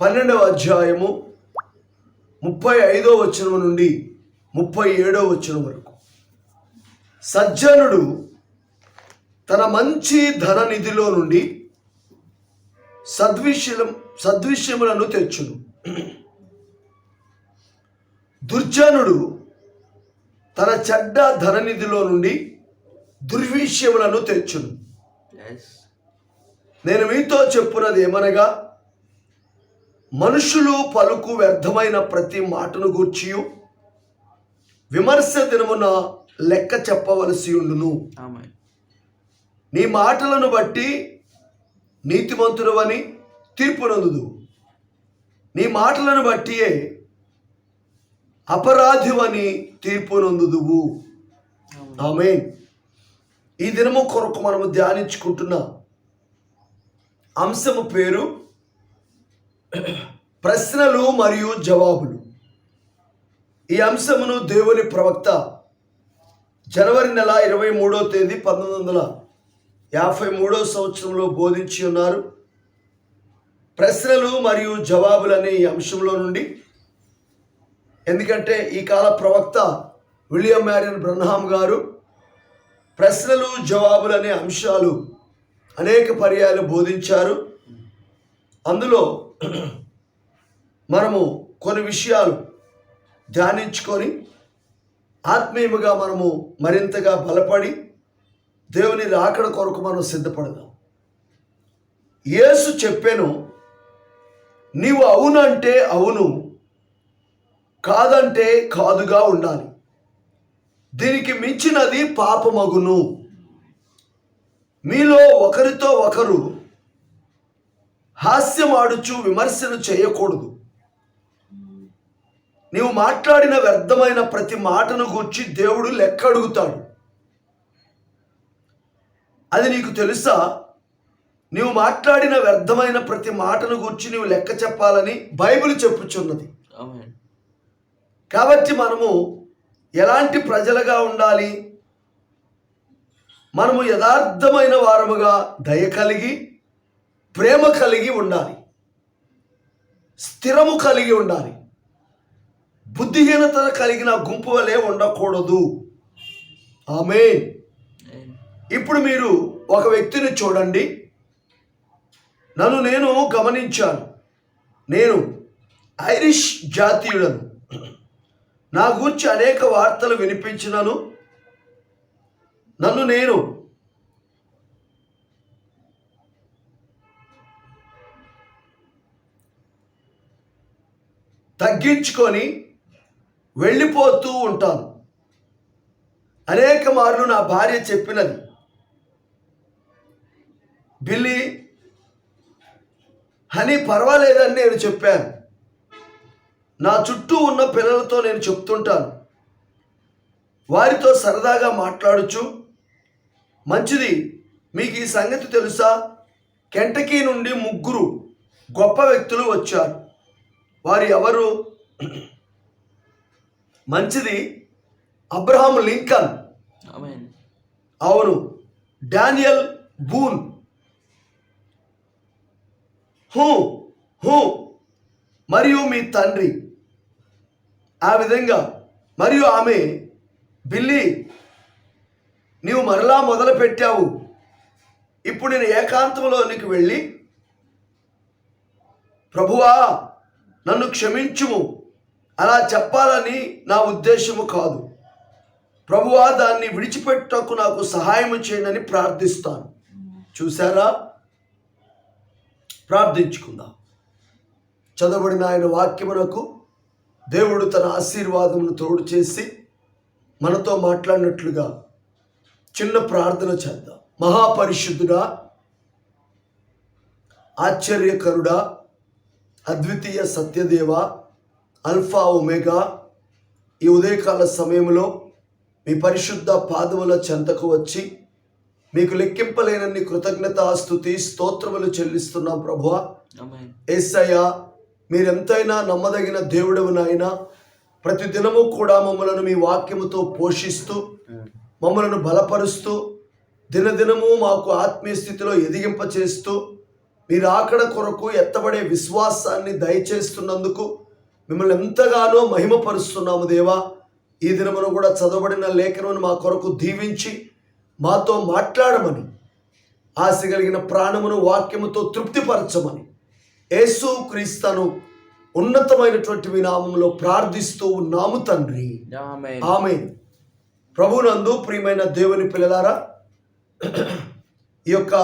పన్నెండవ అధ్యాయము ముప్పై ఐదో వచనం నుండి ముప్పై ఏడో వచనం వరకు. సజ్జనుడు తన మంచి ధన నిధిలో నుండి సద్విషయం సద్విషయములను తెచ్చును. దుర్జనుడు తన చెడ్డ ధననిధిలో నుండి దుర్విషయములను తెచ్చును. నేను మీతో చెప్పున్నది ఏమనగా మనుషులు పలుకు వ్యర్థమైన ప్రతి మాటను గూర్చియు. విమర్శ దినమున లెక్క చెప్పవలసి ఉండును. నీ మాటలను బట్టి నీతిమంతుడవని తీర్పునందుదు. నీ మాటలను బట్టియే అపరాధివని తీర్పునందుదువు. ఆమె ఈ దినము కొరకు మనము ధ్యానించుకుంటున్న అంశము పేరు ప్రశ్నలు మరియు జవాబులు. ఈ అంశమును దేవుని ప్రవక్త జనవరి నెల ఇరవై మూడో తేదీ పంతొమ్మిది వందల యాభై మూడో సంవత్సరంలో బోధించి ఉన్నారు. ప్రశ్నలు మరియు జవాబులు అనే ఈ అంశంలో నుండి. ఎందుకంటే ఈ కాల ప్రవక్త విలియం మ్యారియన్ బ్రహ్నాం గారు ప్రశ్నలు జవాబులు అనే అంశాలు అనేక పర్యాలు బోధించారు. అందులో మనము కొన్ని విషయాలు ధ్యానించుకొని ఆత్మీయముగా మనము మరింతగా బలపడి దేవుని రాకడ కొరకు మనం సిద్ధపడదాం. యేసు చెప్పాను నీవు అవునంటే అవును కాదంటే కాదుగా ఉండాలి. దీనికి మించినది పాపమగును. మీలో ఒకరితో ఒకరు హాస్యమాడుచు విమర్శలు చేయకూడదు. నీవు మాట్లాడిన వ్యర్థమైన ప్రతి మాటను గూర్చి దేవుడు లెక్క అడుగుతాడు అది నీకు తెలుసా? నీవు మాట్లాడిన వ్యర్థమైన ప్రతి మాటను గూర్చి నీవు లెక్క చెప్పాలని బైబిల్ చెప్పుచున్నది. కాబట్టి మనము ఎలాంటి ప్రజలుగా ఉండాలి? మనము యథార్థమైన వారముగా దయ కలిగి ప్రేమ కలిగి ఉండాలి. స్థిరము కలిగి ఉండాలి. బుద్ధిహీనత కలిగిన గుంపు వలె ఉండకూడదు. ఆమె ఇప్పుడు మీరు ఒక వ్యక్తిని చూడండి. నన్ను నేను గమనించాను. నేను ఐరిష్ జాతీయుడను. నా గురించి అనేక వార్తలు వినిపించినను. నన్ను నేను తగ్గించుకొని వెళ్ళిపోతూ ఉంటాను. అనేక మార్లు నా భార్య చెప్పినది. బిల్లి హనీ పర్వాలేదని నేను చెప్పాను. నా చుట్టూ ఉన్న పిల్లలతో నేను చెప్తుంటాను. వారితో సరదాగా మాట్లాడుచు. మంచిది మీకు ఈ సంగతి తెలుసా? కెంటకీ నుండి ముగ్గురు గొప్ప వ్యక్తులు వచ్చారు. వారు ఎవరు? మంచిది అబ్రహాం లింకన్. అవును. Daniel Boone. హూ హూ మరియు మీ తండ్రి. ఆ విధంగా. మరియు ఆమె బిల్లి నీవు మరలా మొదలు పెట్టావు. ఇప్పుడు నేను ఏకాంతంలోనికి వెళ్ళి ప్రభువా నన్ను క్షమించుము. అలా చెప్పాలని నా ఉద్దేశము కాదు. ప్రభువా దాన్ని విడిచిపెట్టకు నాకు సహాయం చేయండి ప్రార్థిస్తాను. చూసారా ప్రార్థించుకుందాం. చదవబడిన ఆయన వాక్యమునకు దేవుడు తన ఆశీర్వాదమును తోడు చేసి మనతో మాట్లాడినట్లుగా చిన్న ప్రార్థన చేద్దాం. మహాపరిశుద్ధుడా ఆశ్చర్యకరుడా అద్వితీయ సత్యదేవ అల్ఫా ఒమేగా ఈ ఉదయకాల సమయంలో మీ పరిశుద్ధ పాదముల చెంతకు వచ్చి మీకు లెక్కింపలేనన్ని కృతజ్ఞత స్తుతి స్తోత్రములు చెల్లిస్తున్నాం ప్రభువా. ఆమె ఏసయ్య మీరెంతైనా నమ్మదగిన దేవుడవు నాయన. ప్రతి దినము కూడా మమ్మలను మీ వాక్యముతో పోషిస్తూ మమ్మలను బలపరుస్తూ దినదినము మాకు ఆత్మీయ స్థితిలో ఎదిగింప చేస్తూ మీ రాకడ కొరకు ఎత్తబడే విశ్వాసాన్ని దయచేస్తున్నందుకు మిమ్మల్ని ఎంతగానో మహిమపరుస్తున్నాము దేవా. ఈ దినమును కూడా చదవబడిన లేఖనమును మా కొరకు దీవించి మాతో మాట్లాడమని ఆశ కలిగిన ప్రాణమును వాక్యముతో తృప్తిపరచమని యేసు క్రీస్తను ఉన్నతమైనటువంటి వినామంలో ప్రార్థిస్తూ ఉన్నాము తండ్రి. ఆమె ప్రభునందు ప్రియమైన దేవుని పిల్లలారా ఈ యొక్క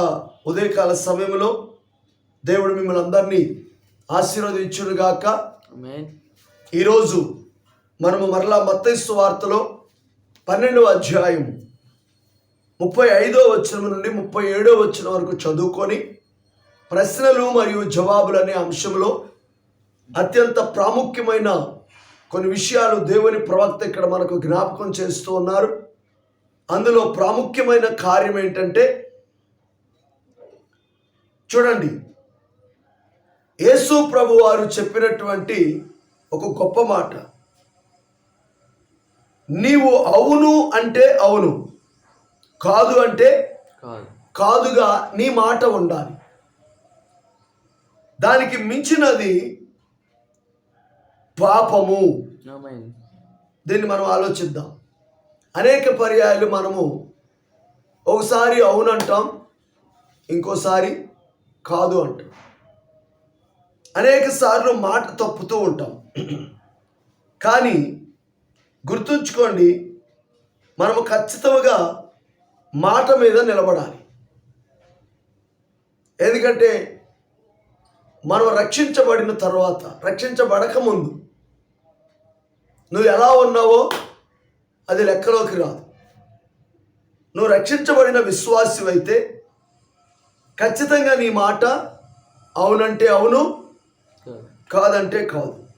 ఉదయకాల సమయంలో దేవుడు మిమ్మల్ని అందరినీ ఆశీర్వదించునుగాక. ఈరోజు మనము మరలా మత్తైసు వార్తలో పన్నెండవ అధ్యాయం ముప్పై ఐదో వచనం నుండి ముప్పై ఏడో వచనం వరకు చదువుకొని ప్రశ్నలు మరియు జవాబులు అనే అంశంలో అత్యంత ప్రాముఖ్యమైన కొన్ని విషయాలు దేవుని ప్రవక్త ఇక్కడ మనకు జ్ఞాపకం చేస్తూ ఉన్నారు. అందులో ప్రాముఖ్యమైన కార్యం ఏంటంటే చూడండి. యేసు ప్రభు వారు చెప్పినటువంటి ఒక గొప్ప మాట. నీవు అవును అంటే అవును కాదు అంటే కాదు. కాదుగా నీ మాట ఉండాలి. దానికి మించినది పాపము. దీన్ని మనం ఆలోచిద్దాం. అనేక పర్యాయాలు మనము ఒకసారి అవునంటాం ఇంకోసారి కాదు అంటాం. అనేక సార్లు మాట తప్పుతూ ఉంటాం. కానీ గుర్తుంచుకోండి మనము ఖచ్చితంగా మాట మీద నిలబడాలి. ఎందుకంటే మనం రక్షించబడిన తర్వాత రక్షించబడక ముందు నువ్వు ఎలా ఉన్నావో అది లెక్కలోకి రాదు. నువ్వు రక్షించబడిన విశ్వాసి అయితే ఖచ్చితంగా నీ మాట అవునంటే అవును కాదంటే కాదు.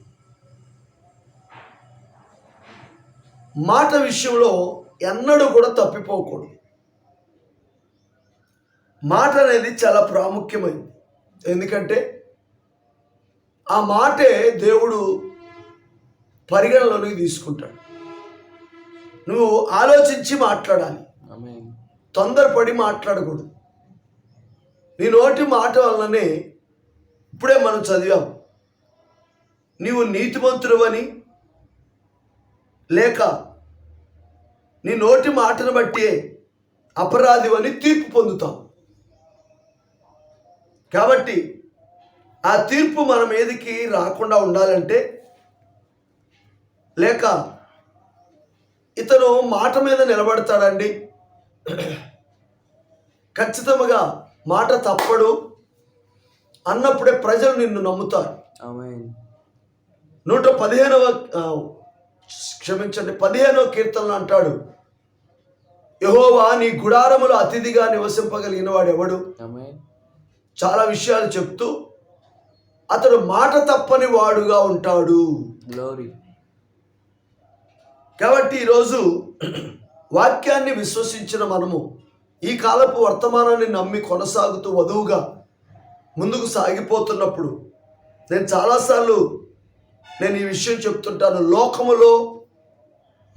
మాట విషయంలో ఎన్నడూ కూడా తప్పిపోకూడదు. మాట అనేది చాలా ప్రాముఖ్యమైనది ఎందుకంటే ఆ మాటే దేవుడు పరిగణలోనికి తీసుకుంటాడు. నువ్వు ఆలోచించి మాట్లాడాలి. తొందరపడి మాట్లాడకూడదు. నీ నోటి మాట వలననే ఇప్పుడే మనం చదివాం. నీవు నీతిమంతుడవని లేక నీ నోటి మాటను బట్టి అపరాధివని తీర్పు పొందుతావు. కాబట్టి ఆ తీర్పు మన మీదకి రాకుండా ఉండాలంటే లేక ఇతను మాట మీద నిలబడతాడండి. ఖచ్చితంగా మాట తప్పడు. అన్నప్పుడే ప్రజలు నిన్ను నమ్ముతారు. నూట పదిహేనవ క్షమించండి పదిహేనవ కీర్తనలు అంటాడు యహోవా నీ గుడారములు అతిథిగా నివసింపగలిగిన వాడు ఎవడు. చాలా విషయాలు చెప్తూ అతడు మాట తప్పని వాడుగా ఉంటాడు. కాబట్టి ఈరోజు వాక్యాన్ని విశ్వసించిన మనము ఈ కాలపు వర్తమానాన్ని నమ్మి కొనసాగుతూ వధువుగా ముందుకు సాగిపోతున్నప్పుడు నేను చాలాసార్లు నేను ఈ విషయం చెప్తుంటాను. లోకములో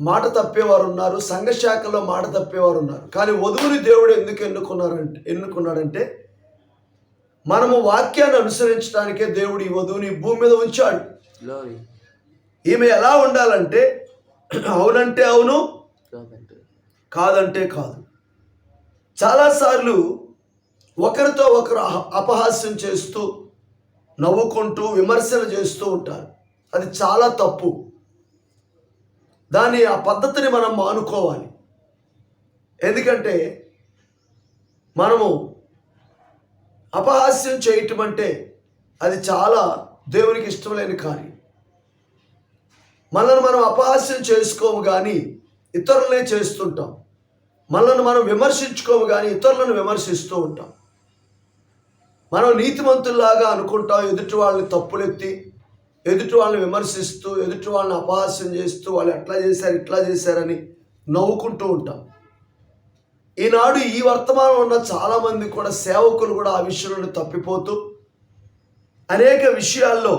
మాట తప్పేవారు ఉన్నారు సంఘశాఖలో మాట తప్పేవారు ఉన్నారు కానీ వధువుని దేవుడు ఎందుకు ఎన్నుకున్నారంటే ఎన్నుకున్నాడంటే మనము వాక్యాన్ని అనుసరించడానికే దేవుడు ఈ వధువుని భూమి మీద ఉంచాడు. ఈమె ఎలా ఉండాలంటే అవునంటే అవును కాదంటే. కాదు. చాలాసార్లు ఒకరితో ఒకరు అపహాస్యం చేస్తూ నవ్వుకుంటూ విమర్శలు చేస్తూ ఉంటారు. అది చాలా తప్పు. దాని ఆ పద్ధతిని మనం మానుకోవాలి. ఎందుకంటే మనము అపహాస్యం చేయటం అంటే అది చాలా దేవునికి ఇష్టం లేని కార్యం. మనల్ని మనం అపహాస్యం చేసుకోము కానీ ఇతరులనే చేస్తుంటాం. మనల్ని మనం విమర్శించుకోము కానీ ఇతరులను విమర్శిస్తూ ఉంటాం. మనం నీతిమంతుల్లాగా అనుకుంటాం ఎదుటి వాళ్ళని తప్పులెత్తి ఎదుటి వాళ్ళని విమర్శిస్తూ ఎదుటి వాళ్ళని అపహాస్యం చేస్తూ వాళ్ళు ఎట్లా చేశారు ఇట్లా చేశారని నవ్వుకుంటూ ఉంటాం. ఈనాడు ఈ వర్తమానం ఉన్న చాలామంది కూడా సేవకులు కూడా ఆ విషయంలో తప్పిపోతూ అనేక విషయాల్లో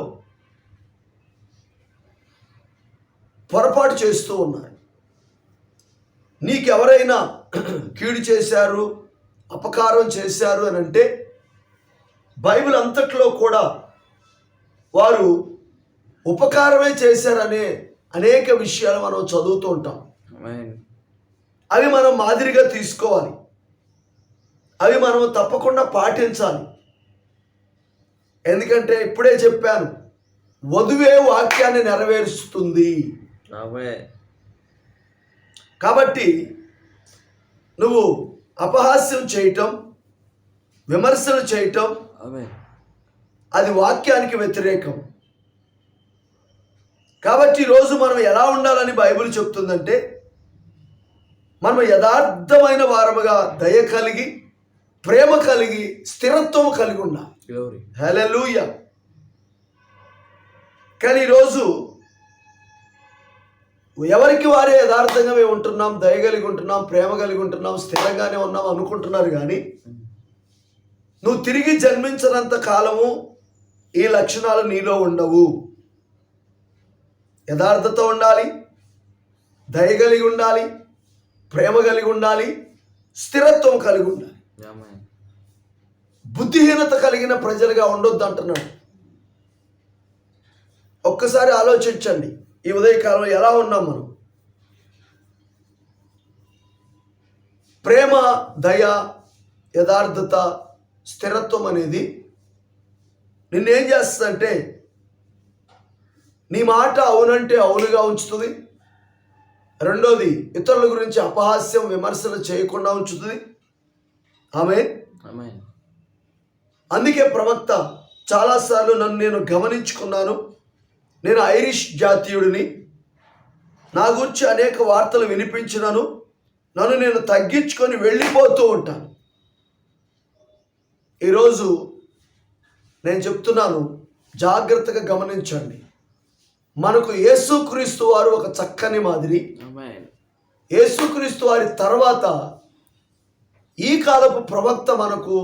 పొరపాటు చేస్తూ ఉన్నారు. నీకెవరైనా కీడు చేశారు అపకారం చేశారు అని అంటే బైబిల్ అంతట్లో కూడా వారు ఉపకారమే చేశారనే అనేక విషయాలు మనం చదువుతూ ఉంటాం. అవి మనం మాదిరిగా తీసుకోవాలి. అవి మనం తప్పకుండా పాటించాలి. ఎందుకంటే ఇప్పుడే చెప్పాను వధువే వాక్యాన్ని నెరవేరుస్తుంది. కాబట్టి నువ్వు అపహాస్యం చేయటం విమర్శలు చేయటం అది వాక్యానికి వ్యతిరేకం. కాబట్టి ఈరోజు మనం ఎలా ఉండాలని బైబిల్ చెప్తుందంటే మనం యథార్థమైన వారముగా దయ కలిగి ప్రేమ కలిగి స్థిరత్వం కలిగి ఉండాలి. హలెలూయ కానీ ఈరోజు ఎవరికి వారే యథార్థంగా మేము ఉంటున్నాం దయ కలిగి ఉంటున్నాం ప్రేమ కలిగి ఉంటున్నాం స్థిరంగానే ఉన్నాం అనుకుంటున్నారు కానీ నువ్వు తిరిగి జన్మించినంత కాలము ఈ లక్షణాలు నీలో ఉండవు. యథార్థత ఉండాలి దయ కలిగి ఉండాలి ప్రేమ కలిగి ఉండాలి స్థిరత్వం కలిగి ఉండాలి. బుద్ధిహీనత కలిగిన ప్రజలుగా ఉండొద్దు అంటున్నాడు. ఒక్కసారి ఆలోచించండి ఈ ఉదయకాలంలో ఎలా ఉన్నాం మనం? ప్రేమ దయ యథార్థత స్థిరత్వం అనేది నిన్నేం చేస్తుందంటే నీ మాట అవునంటే అవునుగా ఉంచుతుంది. రెండోది ఇతరుల గురించి అపహాస్యం విమర్శలు చేయకుండా ఉంచుతుంది. ఆమె? అందుకే ప్రవక్త చాలాసార్లు నన్ను నేను గమనించుకున్నాను. నేను ఐరిష్ జాతీయుడిని. నా గురించి అనేక వార్తలు వినిపించినాను. నన్ను నేను తగ్గించుకొని వెళ్ళిపోతూ ఉంటాను. ఈరోజు నేను చెప్తున్నాను జాగ్రత్తగా గమనించండి. మనకు యేసుక్రీస్తు వారు ఒక చక్కని మాదిరి. యేసుక్రీస్తు వారి తర్వాత ఈ కాలపు ప్రవక్త మనకు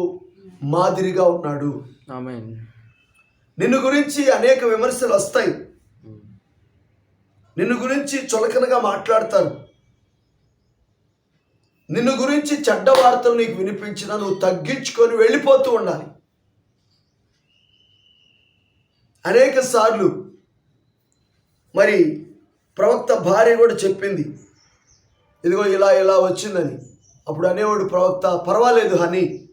మాదిరిగా ఉన్నాడు. నిన్ను గురించి అనేక విమర్శలు వస్తాయి. నిన్ను గురించి చులకనగా మాట్లాడతారు. నిన్ను గురించి చెడ్డ వార్తలు నీకు వినిపించినా నువ్వు తగ్గించుకొని వెళ్ళిపోతూ ఉండాలి. అనేక సార్లు మరి ప్రవక్త భార్య కూడా చెప్పింది. ఇదిగో ఇలా ఇలా వచ్చిందని. అప్పుడు అనేవాడు ప్రవక్త పర్వాలేదు హనీ.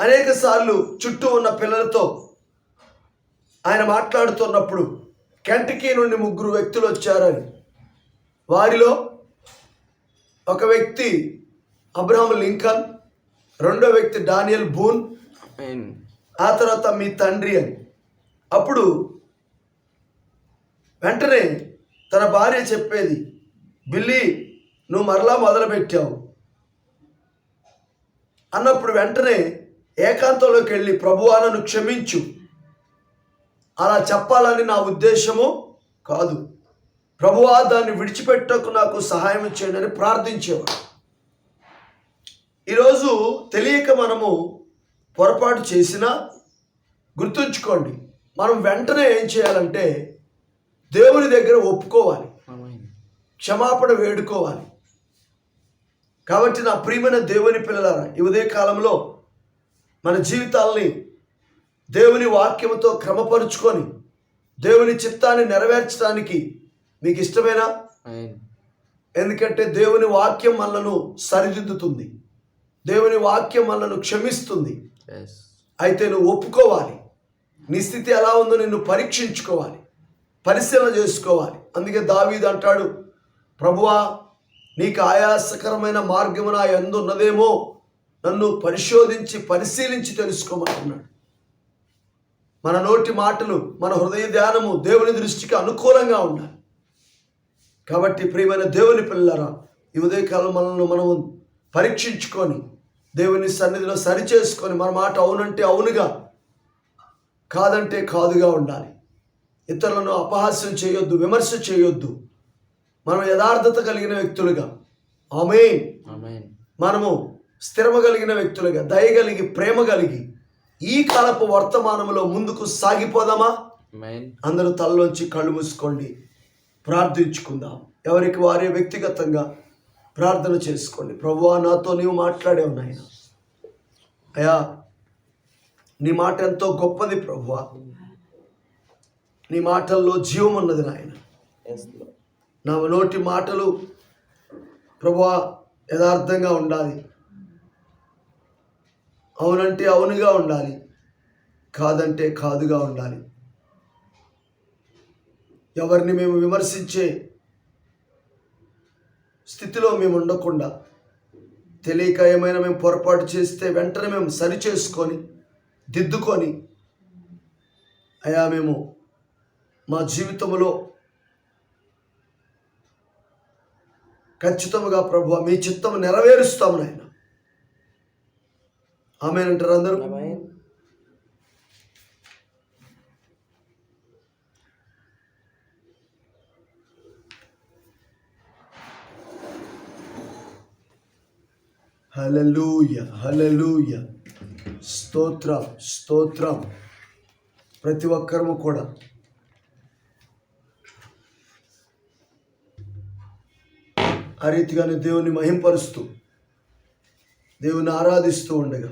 అనేక సార్లు చుట్టూ ఉన్న పిల్లలతో ఆయన మాట్లాడుతున్నప్పుడు కెంటకీ నుండి ముగ్గురు వ్యక్తులు వచ్చారని. వారిలో ఒక వ్యక్తి అబ్రహం లింకన్ రెండో వ్యక్తి డానియల్ బూన్ ఆ తర్వాత మీ తండ్రి అని. అప్పుడు వెంటనే తన భార్య చెప్పేది బిల్లి నువ్వు మరలా మొదలుపెట్టావు. అన్నప్పుడు వెంటనే ఏకాంతంలోకి వెళ్ళి ప్రభువా నన్ను క్షమించు. అలా చెప్పాలని నా ఉద్దేశము కాదు. ప్రభువా దాన్ని విడిచిపెట్టకు నాకు సహాయం చేయండి అని ప్రార్థించేవాడు. ఈరోజు తెలియక మనము పొరపాటు చేసినా గుర్తుంచుకోండి మనం వెంటనే ఏం చేయాలంటే దేవుని దగ్గర ఒప్పుకోవాలి. క్షమాపణ వేడుకోవాలి. కాబట్టి నా ప్రియమైన దేవుని పిల్లలారా ఈ ఉదయ కాలంలో మన జీవితాల్ని దేవుని వాక్యముతో క్రమపరుచుకొని దేవుని చిత్తాన్ని నెరవేర్చడానికి మీకు ఇష్టమేనా? ఎందుకంటే దేవుని వాక్యం మనలను సరిదిద్దుతుంది. దేవుని వాక్యం మనలను క్షమిస్తుంది. అయితే నువ్వు ఒప్పుకోవాలి. నీ స్థితి ఎలా ఉందో నిన్ను పరీక్షించుకోవాలి. పరిశీలన చేసుకోవాలి. అందుకే దావీదు అంటాడు ప్రభువా నీకు ఆయాసకరమైన మార్గము నా ఎందు ఉన్నదేమో. నన్ను పరిశోధించి పరిశీలించి తెలుసుకోమంటున్నాడు. మన నోటి మాటలు మన హృదయ ధ్యానము దేవుని దృష్టికి అనుకూలంగా ఉండాలి. కాబట్టి ప్రియమైన దేవుని పిల్లరా ఈ ఉదయకాలం మనల్ని మనం పరీక్షించుకొని దేవుని సన్నిధిలో సరిచేసుకొని మన మాట అవునంటే అవునుగా కాదంటే కాదుగా ఉండాలి. ఇతరులను అపహాస్యం చేయొద్దు విమర్శ చేయొద్దు. మనం యథార్థత కలిగిన వ్యక్తులుగా. ఆమె ఆమేన్. మనము స్థిరమ కలిగిన వ్యక్తులుగా దయ కలిగి ప్రేమ కలిగి ఈ కాలపు వర్తమానంలో ముందుకు సాగిపోదామా? అందరూ తలలోంచి కళ్ళు మూసుకోండి. ప్రార్థించుకుందాం. ఎవరికి వారే వ్యక్తిగతంగా ప్రార్థన చేసుకోండి. ప్రభువా నాతో నీవు మాట్లాడావు నాయన. అయా నీ మాట ఎంతో గొప్పది ప్రభువా. నీ మాటల్లో జీవం ఉన్నది నాయన. నా నోటి మాటలు ప్రభువా యథార్థంగా ఉండాలి. అవునంటే అవునుగా ఉండాలి. కాదంటే కాదుగా ఉండాలి. ఎవరిని మేము విమర్శించే స్థితిలో మేము ఉండకుండా తెలియక ఏమైనా మేము పొరపాటు చేస్తే వెంటనే మేము సరి చేసుకొని దిద్దుకొని అయా మేము మా జీవితంలో ఖచ్చితంగా ప్రభు మీ చిత్తం నెరవేరుస్తాము నాయన. ఆమెనంటారు అందరూ. హలలుయ హలలుయ స్తోత్రం స్తోత్రం. ప్రతి ఒక్కరము కూడా ఆ రీతిగానే దేవుని మహింపరుస్తూ దేవుని ఆరాధిస్తూ ఉండగా.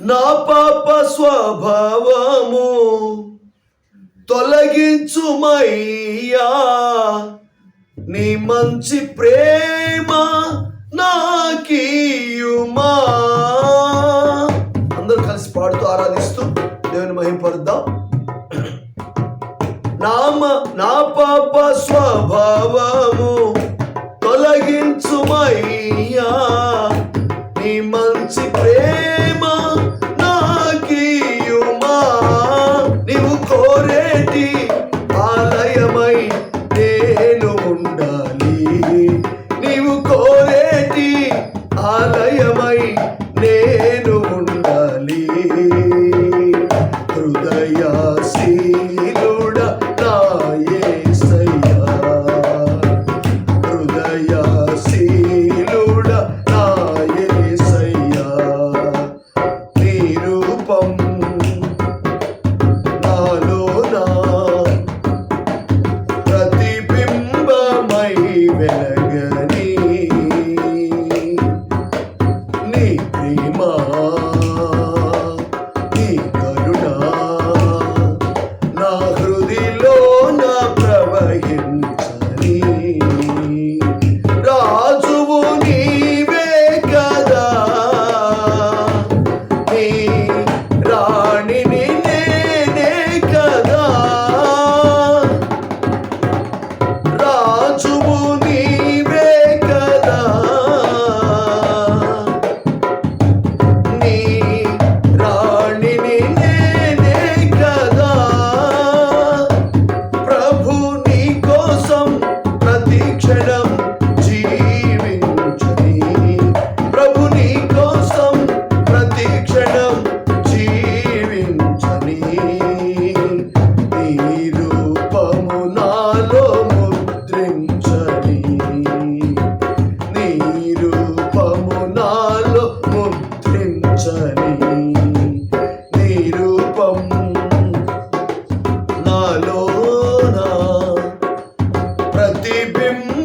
నా పాప స్వభావము తొలగించుమయ్యా. నీ మంచి ప్రేమ నాకీయుమా.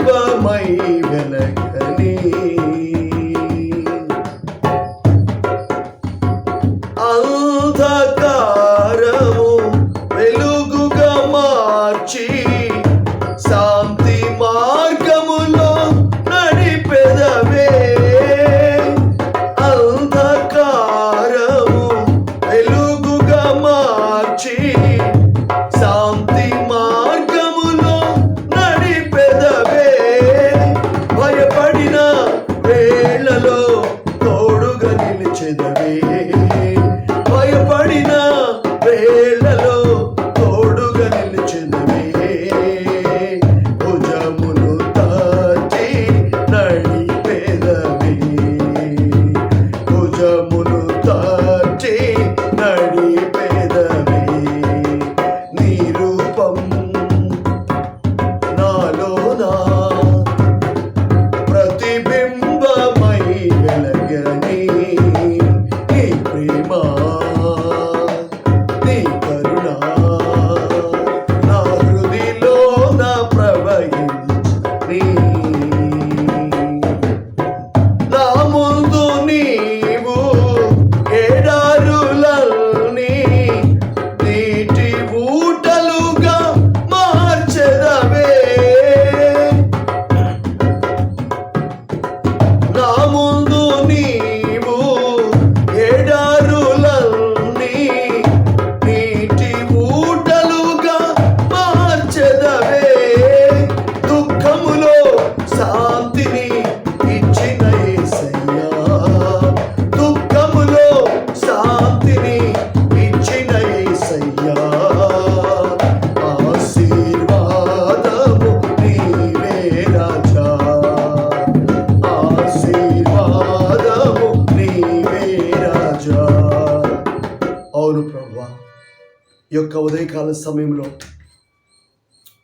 தெய்வமை விலகு యొక్క ఉదయకాల సమయంలో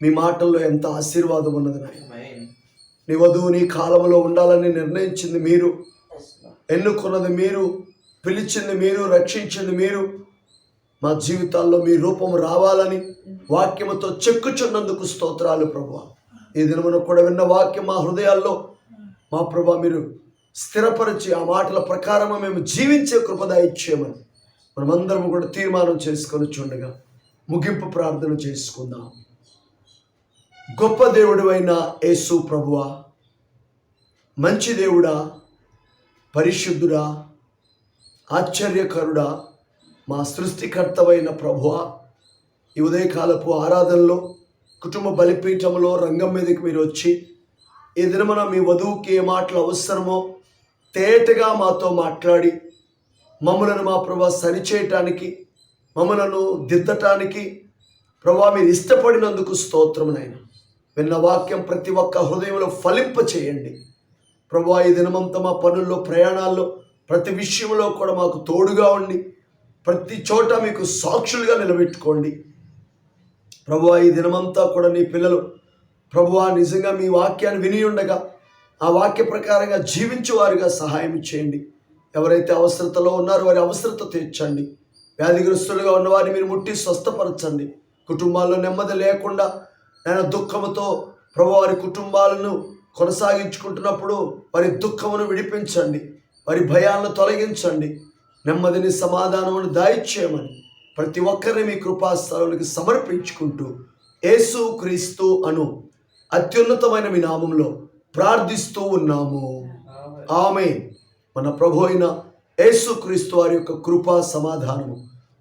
మీ మాటల్లో ఎంత ఆశీర్వాదం ఉన్నది నాయన. నీ వధువు నీ కాలంలో ఉండాలని నిర్ణయించింది మీరు. ఎన్నుకున్నది మీరు పిలిచింది మీరు రక్షించింది మీరు. మా జీవితాల్లో మీ రూపం రావాలని వాక్యముతో చెక్కుచున్నందుకు స్తోత్రాలు ప్రభు ఈ దినమున కూడా విన్న వాక్యం మా హృదయాల్లో. మా ప్రభా మీరు స్థిరపరిచి ఆ మాటల ప్రకారం మేము జీవించే కృపద ఇచ్చేయమని మనమందరం కూడా తీర్మానం చేసుకొని చూడగా ముగింపు ప్రార్థన చేసుకుందాం. గొప్ప దేవుడు అయిన యేసు ప్రభువా మంచి దేవుడా పరిశుద్ధుడా ఆశ్చర్యకరుడా మా సృష్టికర్తవైన ప్రభువా ఈ ఉదయకాలపు ఆరాధనలో కుటుంబ బలిపీఠంలో రంగం మీదకి మీరు వచ్చి ఈ దినమున మీ వధువుకి ఏ మాటలు అవసరమో తేటగా మాతో మాట్లాడి మమ్మలను మా ప్రభా సరిచేయటానికి మమ్మలను దిద్దటానికి ప్రభా మీరు ఇష్టపడినందుకు స్తోత్రమునైనా విన్న వాక్యం ప్రతి ఒక్క హృదయంలో ఫలింప చేయండి. ప్రభా ఈ దినమంతా మా పనుల్లో ప్రయాణాల్లో ప్రతి విషయంలో కూడా మాకు తోడుగా ఉండి ప్రతి చోట మీకు సాక్షులుగా నిలబెట్టుకోండి. ప్రభు ఈ దినమంతా కూడా నీ పిల్లలు ప్రభువా నిజంగా మీ వాక్యాన్ని విని ఉండగా ఆ వాక్య ప్రకారంగా జీవించేవారుగా సహాయం చేయండి. ఎవరైతే అవసరతలో ఉన్నారో వారి అవసరత తీర్చండి. వ్యాధిగ్రస్తులుగా ఉన్నవారిని మీరు ముట్టి స్వస్థపరచండి. కుటుంబాల్లో నెమ్మది లేకుండా నేను దుఃఖముతో ప్రభు వారి కుటుంబాలను కొనసాగించుకుంటున్నప్పుడు వారి దుఃఖమును విడిపించండి. వారి భయాలను తొలగించండి. నెమ్మదిని సమాధానమును దాయిచ్చేయమని ప్రతి ఒక్కరిని మీ కృపాస్థలానికి సమర్పించుకుంటూ యేసు క్రీస్తు అను అత్యున్నతమైన మీ నామంలో ప్రార్థిస్తూ ఉన్నాము. ఆమె మన ప్రభు అయిన యేసు క్రీస్తు వారి యొక్క కృపా సమాధానము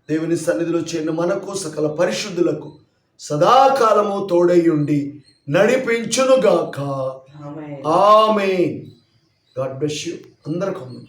దేవుని సన్నిధిలో చేరిన మనకు సకల పరిశుద్ధులకు సదాకాలము తోడయ్యుండి నడిపించునుగాక. ఆమె గాడ్ బ్లెస్ యూ అందరికీ.